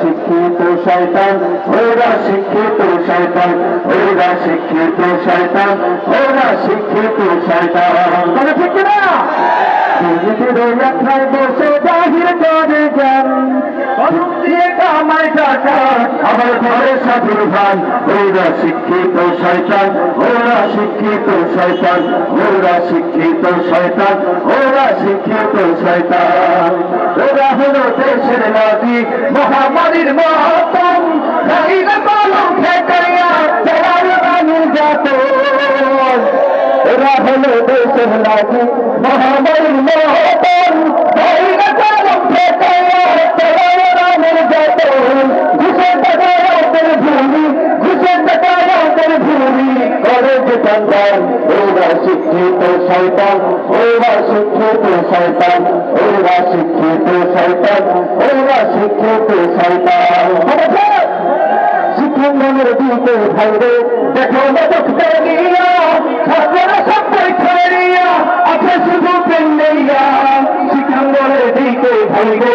শিক্ষিত শয়তান ওরা শিক্ষিত শয়তান ওরা শিক্ষিত শয়তান ওরা শিক্ষিত শয়তান। তবে ঠিক আমার ঘরে সাধুর ভাই ওরা শিক্ষিত শয়তান ওরা শিক্ষিত শয়তান ওরা শিক্ষিত শয়তান ওরা শিক্ষিত শয়তান। হলো দেশের নাদি মহামারীর যাত ওরা হলো দেশের নাদি মহামারীর ওরা শিক্ষিত শয়তান ওরা শিক্ষিত শয়তান ওরা শিক্ষিত শয়তান, ওরা শিক্ষিত শয়তান শিক্ষাঙ্গনের দিকে ভাইরে, দেখো না দেখতে গিয়া ছাত্ররা সব পরীক্ষায় নিয়া আছে শুধু পেন্ডেইয়া শিক্ষাঙ্গনের দিকে ভাইরে